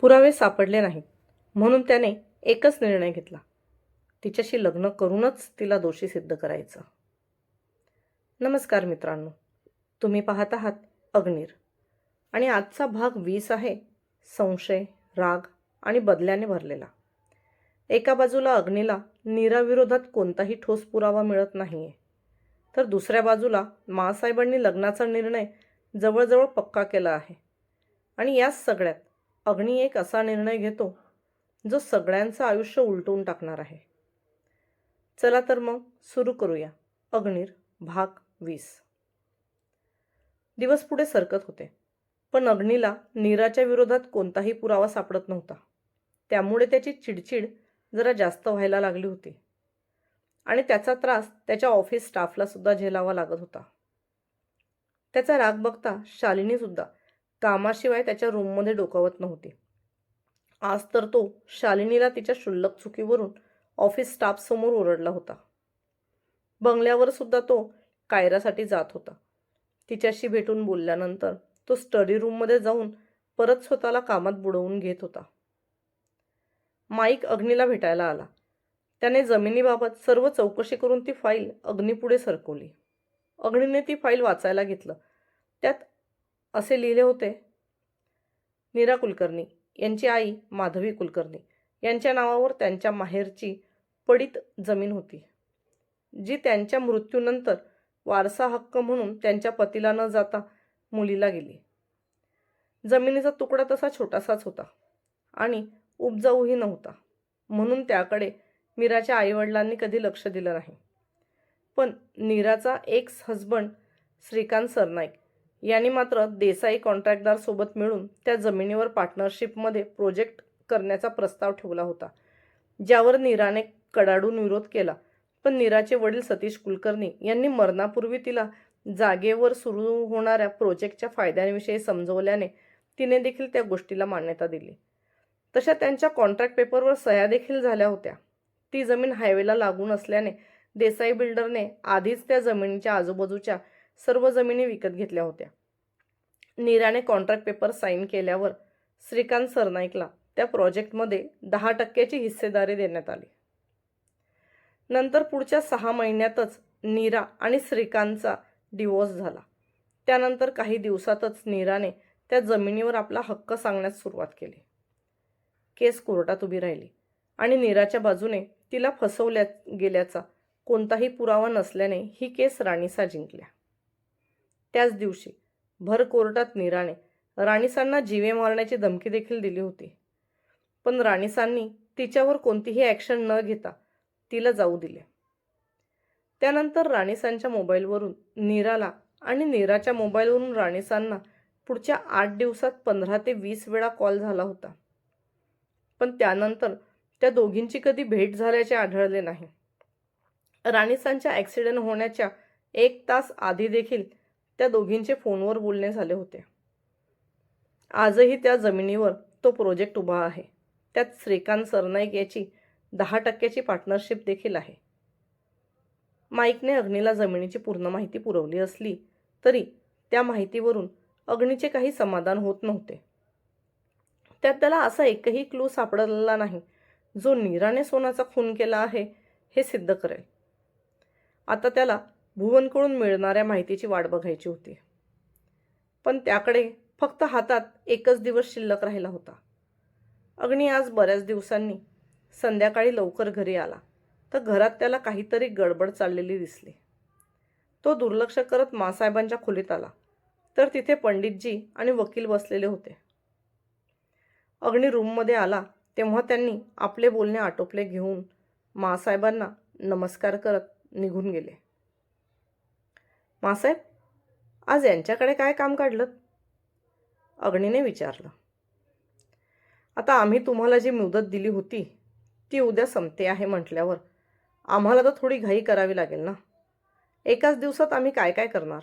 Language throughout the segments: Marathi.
पुरावे सापडले नाहीत. म्हणून त्याने एकच निर्णय घेतला. तिच्याशी लग्न करूनच तिला दोषी सिद्ध करायचं. नमस्कार मित्रांनो. तुम्ही पाहत आहात अग्निर. आणि आजचा भाग वीस आहे. संशय राग आणि बदल्याने भरलेला. एका बाजूला अग्नीला नीराविरोधात कोणताही ठोस पुरावा मिळत नाही आहे तर दुसऱ्या बाजूला मासाहेबांनी लग्नाचा निर्णय जवळजवळ पक्का केला आहे. आणि याच सगळ्यात अग्नी एक असा निर्णय घेतो जो सगळ्यांचं आयुष्य उलटवून टाकणार आहे. चला तर मग सुरू करूया. अग्निर भाग वीस. दिवस पुढे सरकत होते पण अग्नीला नीराच्या विरोधात कोणताही पुरावा सापडत नव्हता. त्यामुळे त्याची चिडचिड जरा जास्त व्हायला लागली होती. आणि त्याचा त्रास त्याच्या ऑफिस स्टाफला सुद्धा झेलावा लागत होता. त्याचा राग बघता शालिनीसुद्धा कामाशिवाय त्याच्या रूममध्ये डोकावत नव्हते. आज तर तो शालिनीला तिच्या क्षुल्लक चुकीवरून ऑफिस स्टाफसमोर ओरडला होता. बंगल्यावर सुद्धा तो कायरासाठी जात होता. तिच्याशी भेटून बोलल्यानंतर तो स्टडी रूममध्ये जाऊन परत स्वतःला कामात बुडवून घेत होता. माईक अग्नीला भेटायला आला. त्याने जमिनीबाबत सर्व चौकशी करून ती फाईल अग्नीपुढे सरकवली. अग्नीने ती फाईल वाचायला घेतलं. त्यात असे लिहिले होते. नीरा कुलकर्णी यांची आई माधवी कुलकर्णी यांच्या नावावर त्यांच्या माहेरची पडीत जमीन होती जी त्यांच्या मृत्यूनंतर वारसा हक्क म्हणून त्यांच्या पतीला न जाता मुलीला गेली. जमिनीचा तुकडा तसा छोटासाच होता आणि उपजाऊही नव्हता म्हणून त्याकडे मीराच्या आईवडिलांनी कधी लक्ष दिलं नाही. पण नीराचा एक्स हजबंड श्रीकांत सरनाईक यांनी मात्र देसाई कॉन्ट्रॅक्टदारसोबत मिळून त्या जमिनीवर पार्टनरशिपमध्ये प्रोजेक्ट करण्याचा प्रस्ताव ठेवला होता. ज्यावर नीराने कडाडून विरोध केला. पण नीराचे वडील सतीश कुलकर्णी यांनी मरणापूर्वी तिला जागेवर सुरू होणाऱ्या प्रोजेक्टच्या फायद्यांविषयी समजवल्याने तिने देखील त्या गोष्टीला मान्यता दिली. तशा त्यांच्या कॉन्ट्रॅक्ट पेपरवर सह्या देखील झाल्या होत्या. ती जमीन हायवेला लागून असल्याने देसाई बिल्डरने आधीच त्या जमिनीच्या आजूबाजूच्या सर्व जमिनी विकत घेतल्या होत्या. नीराने कॉन्ट्रॅक्ट पेपर साईन केल्यावर श्रीकांत सरनाईकला त्या प्रोजेक्टमध्ये दहा टक्क्याची हिस्सेदारी देण्यात आली. नंतर पुढच्या सहा महिन्यातच नीरा आणि श्रीकांतचा डिवोर्स झाला. त्यानंतर काही दिवसातच नीराने त्या जमिनीवर आपला हक्क सांगण्यास सुरुवात केली. केस कोर्टात उभी राहिली आणि नीराच्या बाजूने तिला फसवल्या गेल्याचा कोणताही पुरावा नसल्याने ही केस राणीसा जिंकल्या. त्याच दिवशी भर कोर्टात नीराने राणीसांना जीवे मारण्याची धमकी देखील दिली होती. पण राणीसांनी तिच्यावर कोणतीही ॲक्शन न घेता तिला जाऊ दिले. त्यानंतर राणीसांच्या मोबाईलवरून नीराला आणि नीराच्या मोबाईलवरून राणीसांना पुढच्या आठ दिवसात पंधरा ते वीस वेळा कॉल झाला होता. पण त्यानंतर त्या दोघींची कधी भेट झाल्याचे आढळले नाही. राणीसांच्या ॲक्सिडेंट होण्याच्या एक तास आधी देखील त्या दोघींचे फोनवर बोलणे झाले होते. आजही त्या जमिनीवर तो प्रोजेक्ट उभा आहे. त्यात श्रीकांत सरनाईक याची दहा टक्क्याची पार्टनरशिप देखील आहे. माईकने अग्नीला जमिनीची पूर्ण माहिती पुरवली असली तरी त्या माहितीवरून अग्नीचे काही समाधान होत नव्हते. त्यात त्याला असा एकही क्लू सापडलेला नाही जो नीराने सोनाचा खून केला आहे हे सिद्ध करेल. आता त्याला भुवनकडून मिळणाऱ्या माहितीची वाट बघायची होती. पण त्याकडे फक्त हातात एकच दिवस शिल्लक राहिला होता. अग्नी आज बऱ्याच दिवसांनी संध्याकाळी लवकर घरी आला तर घरात त्याला काहीतरी गडबड चाललेली दिसली. तो दुर्लक्ष करत मासाहेबांच्या खोलीत आला तर तिथे पंडितजी आणि वकील बसलेले होते. अग्नी रूममध्ये आला तेव्हा त्यांनी आपले बोलणे आटोपले घेऊन मासाहेबांना नमस्कार करत निघून गेले. मासाहेब आज यांच्याकडे काय काम काढलं? अग्नीने विचारलं. आता आम्ही तुम्हाला जी मुदत दिली होती ती उद्या संपते आहे म्हटल्यावर आम्हाला तर थोडी घाई करावी लागेल ना? एकाच दिवसात आम्ही काय काय करणार?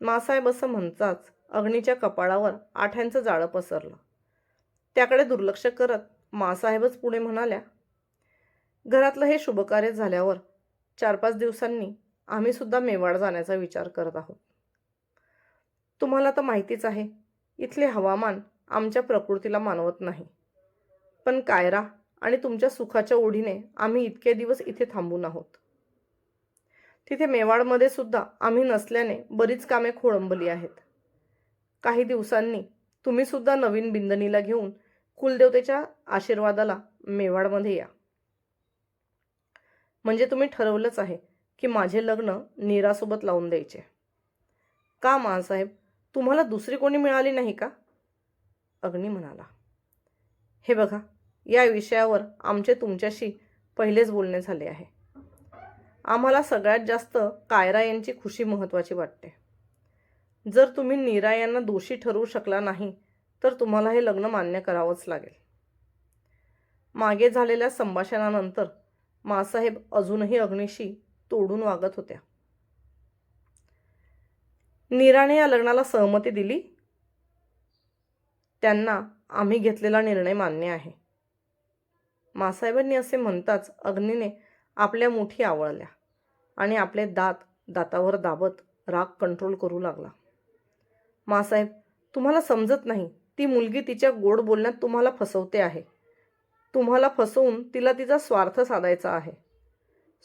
मासाहेब असं म्हणताच अग्नीच्या कपाळावर आठ्यांचं जाळं पसरलं. त्याकडे दुर्लक्ष करत मासाहेबच पुढे म्हणाल्या घरातलं हे शुभकार्य झाल्यावर चार पाच दिवसांनी आम्ही सुद्धा मेवाड जाण्याचा विचार करत आहोत. तुम्हाला तर माहितीच आहे इथले हवामान आमच्या प्रकृतीला मानवत नाही. पण कायरा आणि तुमच्या सुखाच्या ओढीने आम्ही इतके दिवस इथे थांबून आहोत. तिथे मेवाडमध्ये सुद्धा आम्ही नसल्याने बरीच कामे खोळंबली आहेत. काही दिवसांनी तुम्ही सुद्धा नवीन बिंदनीला घेऊन कुलदेवतेच्या आशीर्वादाला मेवाडमध्ये या. म्हणजे तुम्ही ठरवलंच आहे की माझे लग्न नीरासोबत लावून द्यायचे. का मासाहेब तुम्हाला दुसरी कोणी मिळाली नाही का? अग्नी म्हणाला. हे बघा या विषयावर आमचे तुमच्याशी पहिलेच बोलणे झाले आहे. आम्हाला सगळ्यात जास्त कायरा यांची खुशी महत्त्वाची वाटते. जर तुम्ही नीरा यांना दोषी ठरवू शकला नाही तर तुम्हाला हे लग्न मान्य करावंच लागेल. मागे झालेल्या संभाषणानंतर मासाहेब अजूनही अग्नीशी तोडून वागत होत्या. नीराने या लग्नाला सहमती दिली. त्यांना आम्ही घेतलेला निर्णय मान्य आहे. मासाहेबांनी असे म्हणताच अग्नीने आपल्या मुठी आवळल्या आणि आपले दात दातावर दाबत राग कंट्रोल करू लागला. मासाहेब तुम्हाला समजत नाही ती मुलगी तिच्या गोड बोलण्यात तुम्हाला फसवते आहे. तुम्हाला फसवून तिला तिचा स्वार्थ साधायचा आहे.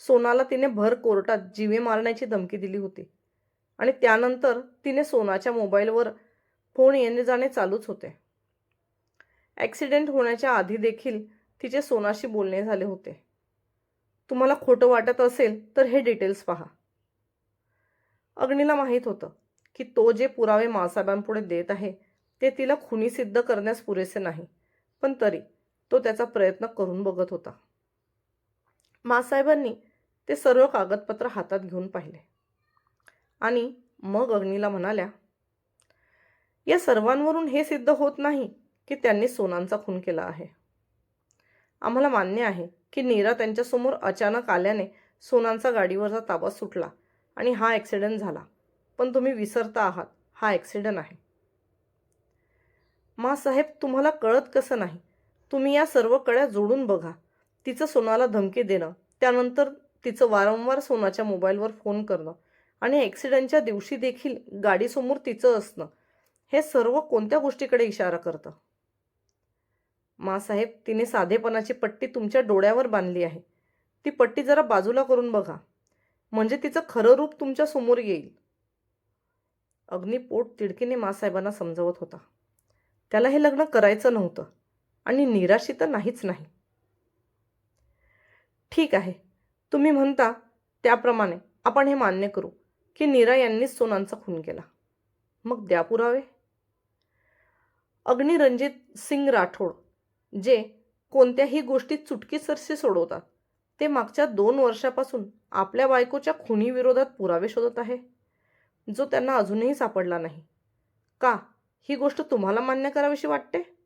सोनाला तिने भर कोर्टात जीवे मारण्याची धमकी दिली होती. आणि त्यानंतर तिने सोनाच्या मोबाईलवर फोन येणे जाणे चालूच होते. ॲक्सिडेंट होण्याच्या आधी देखील तिचे सोनाशी बोलणे झाले होते. तुम्हाला खोटं वाटत असेल तर हे डिटेल्स पहा. अग्नीला माहीत होतं की तो जे पुरावे मासाहेबांपुढे देत आहे ते तिला खुनी सिद्ध करण्यास पुरेसे नाही पण तरी तो त्याचा प्रयत्न करून बघत होता. मासाहेबांनी ते सर्व कागदपत्र हातात घेऊन पाहिले. आणि मग अग्नीला म्हणाल्या या सर्वांवरून हे सिद्ध होत नाही की त्यांनी सोनांचा खून केला आहे. आम्हाला मान्य आहे की नीरा त्यांच्यासमोर अचानक आल्याने सोनांचा गाडीवरचा ताबा सुटला आणि हा ॲक्सिडेंट झाला. पण तुम्ही विसरता आहात. हा ॲक्सिडेंट आहे. मासाहेब तुम्हाला कळत कसं नाही? तुम्ही या सर्व कड्या जोडून बघा. तिचं सोनाला धमकी देणं त्यानंतर तिचं वारंवार सोनाच्या मोबाईलवर फोन करणं आणि ॲक्सिडेंटच्या दिवशी देखील गाडीसमोर तिचं असणं हे सर्व कोणत्या गोष्टीकडे इशारा करतं? मासाहेब तिने साधेपणाची पट्टी तुमच्या डोळ्यावर बांधली आहे. ती पट्टी जरा बाजूला करून बघा. म्हणजे तिचं खरं रूप तुमच्यासमोर येईल. अग्निपोट तिडकीने मासाहेबांना समजवत होता. त्याला हे लग्न करायचं नव्हतं आणि निराशी तर नाहीच नाही. ठीक आहे. तुम्ही म्हणता त्याप्रमाणे आपण हे मान्य करू की नीरा यांनीच सोनांचा खून केला. मग द्या पुरावे. अग्निरंजित सिंग राठोड जे कोणत्याही गोष्टीत चुटकीसरशी सोडवतात ते मागच्या दोन वर्षापासून आपल्या बायकोच्या खुनीविरोधात पुरावे शोधत आहे. जो त्यांना अजूनही सापडला नाही. का ही गोष्ट तुम्हाला मान्य करावीशी वाटते?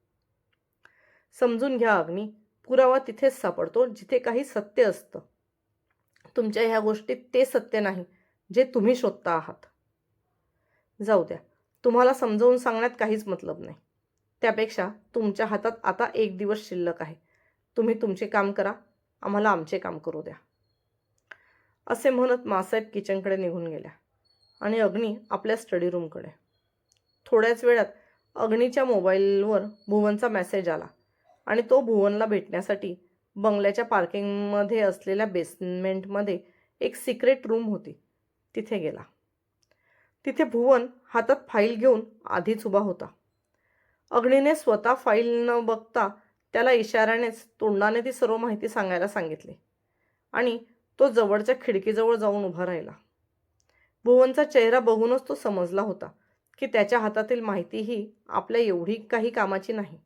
समजून घ्या अग्नी. पुरावा तिथेच सापडतो जिथे काही सत्य असतं. तुमच्या ह्या गोष्टीत ते सत्य नाही जे तुम्ही शोधता आहात. जाऊ द्या. तुम्हाला समजावून सांगण्यात काहीच मतलब नाही. त्यापेक्षा तुमच्या हातात आता एक दिवस शिल्लक आहे. तुम्ही तुमचे काम करा आम्हाला आमचे काम करू द्या. असे म्हणत मासाहेब किचनकडे निघून गेल्या आणि अग्नी आपल्या स्टडी रूमकडे. थोड्याच वेळात अग्नीच्या मोबाईलवर भुवनचा मेसेज आला. आणि तो भुवनला भेटण्यासाठी बंगल्याच्या पार्किंगमध्ये असलेल्या बेसमेंटमध्ये एक सिक्रेट रूम होती. तिथे गेला. तिथे भुवन हातात फाईल घेऊन आधीच उभा होता. अग्नीने स्वतः फाईल न बघता त्याला इशाऱ्यानेच तोंडाने ती सर्व माहिती सांगायला सांगितली आणि तो जवळच्या खिडकीजवळ जाऊन उभा राहिला. भुवनचा चेहरा बघूनच तो समजला होता की त्याच्या हातातील माहिती ही आपल्या एवढी काही कामाची नाही.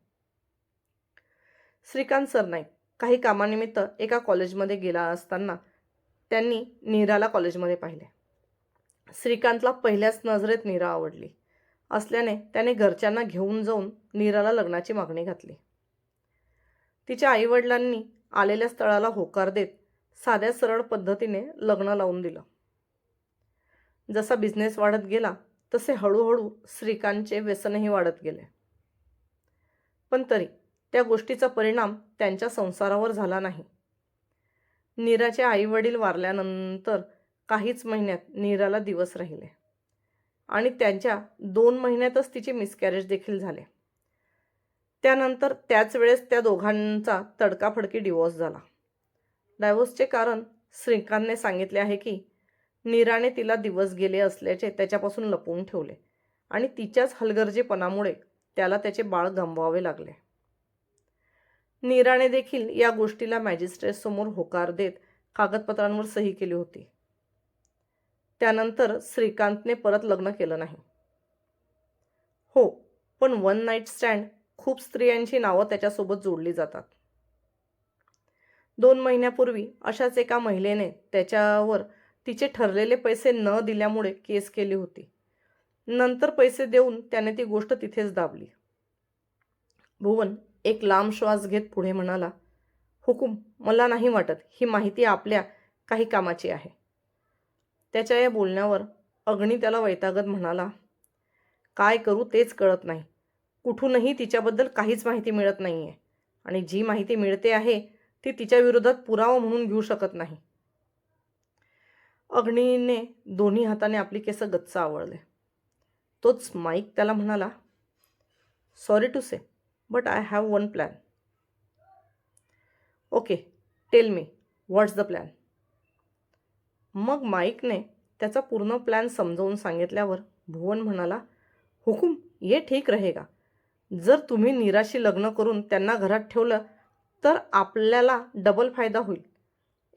श्रीकांत सरनाईक काही कामानिमित्त एका कॉलेजमध्ये गेला असताना त्यांनी नीराला कॉलेजमध्ये पाहिले. श्रीकांतला पहिल्याच नजरेत नीरा आवडली. असल्याने त्याने घरच्यांना घेऊन जाऊन नीराला लग्नाची मागणी घातली. तिच्या आईवडिलांनी आलेल्या स्थळाला होकार देत साध्या सरळ पद्धतीने लग्न लावून दिलं. जसा बिझनेस वाढत गेला तसे हळूहळू श्रीकांतचे व्यसनही वाढत गेले. पण तरी त्या गोष्टीचा परिणाम त्यांच्या संसारावर झाला नाही. नीराचे आईवडील वारल्यानंतर काहीच महिन्यात नीराला दिवस राहिले आणि त्यांच्या दोन महिन्यातच तिचे मिसकॅरेज देखील झाले. त्यानंतर त्याच वेळेस त्या दोघांचा तडकाफडकी डिवोर्स झाला. डायव्होर्सचे कारण श्रीकांतने सांगितले आहे की नीराने तिला दिवस गेले असल्याचे त्याच्यापासून लपवून ठेवले आणि तिच्याच हलगर्जीपणामुळे त्याला त्याचे बाळ गमवावे लागले. नीराने देखील या गोष्टीला मॅजिस्ट्रेटसमोर होकार देत कागदपत्रांवर सही केली होती. त्यानंतर श्रीकांतने परत लग्न केलं नाही. हो पण वन नाईट स्टँड खूप स्त्रियांची नावं त्याच्यासोबत जोडली जातात. दोन महिन्यापूर्वी अशाच एका महिलेने त्याच्यावर तिचे ठरलेले पैसे न दिल्यामुळे केस केली होती. नंतर पैसे देऊन त्याने ती गोष्ट तिथेच दाबली. भुवन एक लांब श्वास घेत पुढे म्हणाला हुकूम मला नाही वाटत ही माहिती आपल्या काही कामाची आहे. त्याच्या या बोलण्यावर अग्नी त्याला वैतागत म्हणाला काय करू तेच कळत नाही. कुठूनही तिच्याबद्दल काहीच माहिती मिळत नाही आहे आणि जी माहिती मिळते आहे ती तिच्या विरोधात पुरावा म्हणून घेऊ शकत नाही. अग्नीने दोन्ही हाताने आपली केसं गच्च आवळले. तोच माईक त्याला म्हणाला sorry to say but I have one plan okay tell me what's the plan मग माईकने त्याचा पूर्ण प्लॅन समजावून सांगितल्यावर भुवन म्हणाला हुकूम ये ठीक रहेगा. जर तुम्ही निराशी लग्न करून त्यांना घरात ठेवलं तर आपल्याला डबल फायदा होईल.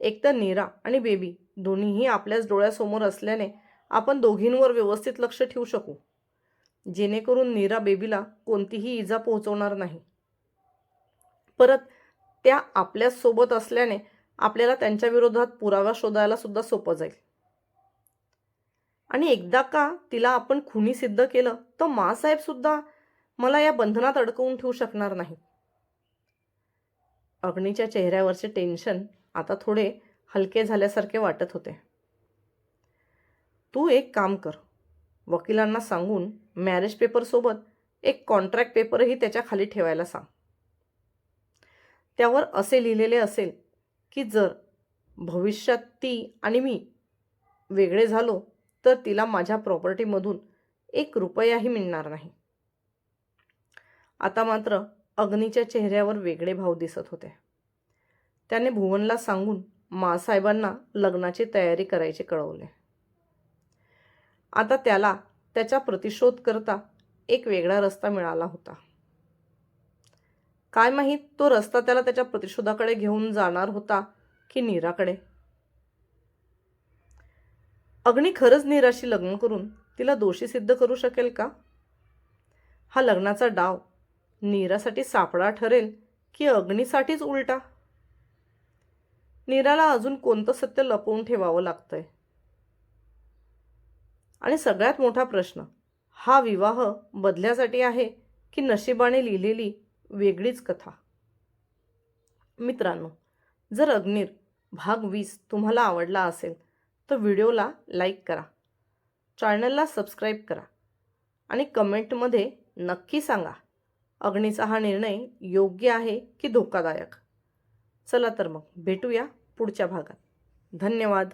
एक तर नीरा आणि बेबी दोन्हीही आपल्याच डोळ्यासमोर असल्याने आपण दोघींवर व्यवस्थित लक्ष ठेवू शकू. जेणेकरून नीरा बेबीला कोणतीही इजा पोहोचवणार नाही. परत त्या आपल्याच सोबत असल्याने आपल्याला त्यांच्या विरोधात पुरावा शोधायला सुद्धा सोपं जाईल. आणि एकदा का तिला आपण खुनी सिद्ध केलं तर मासाहेब सुद्धा मला या बंधनात अडकवून ठेवू शकणार नाही. अग्नीच्या चेहऱ्यावरचे टेन्शन आता थोडे हलके झाल्यासारखे वाटत होते. तू एक काम कर वकिलांना सांगून मॅरेज पेपरसोबत एक कॉन्ट्रॅक्ट पेपरही त्याच्याखाली ठेवायला सांग. त्यावर असे लिहिलेले असेल की जर भविष्यात ती आणि मी वेगळे झालो तर तिला माझ्या प्रॉपर्टीमधून एक रुपयाही मिळणार नाही. आता मात्र अग्नीच्या चेहऱ्यावर वेगळे भाव दिसत होते. त्याने भुवनला सांगून मासाहेबांना लग्नाची तयारी करायचे कळवले. आता त्याला त्याचा प्रतिशोध करता एक वेगळा रस्ता मिळाला होता. काय माहीत तो रस्ता त्याला त्याच्या प्रतिशोधाकडे घेऊन जाणार होता की नीराकडे? अग्नी खरंच नीराशी लग्न करून तिला दोषी सिद्ध करू शकेल का? हा लग्नाचा डाव नीरासाठी सापळा ठरेल की अग्नीसाठीच उलटा? नीराला अजून कोणतं सत्य लपवून ठेवावं लागतंय? आणि सगळ्यात मोठा प्रश्न हा विवाह बदल्यासाठी आहे की नशिबाने लिहिलेली वेगळीच कथा? मित्रांनो जर अग्निर भाग वीस तुम्हाला आवडला असेल तर व्हिडिओला लाईक करा चॅनलला सबस्क्राईब करा आणि कमेंटमध्ये नक्की सांगा अग्नीचा हा निर्णय योग्य आहे की धोकादायक? चला तर मग भेटूया पुढच्या भागात. धन्यवाद.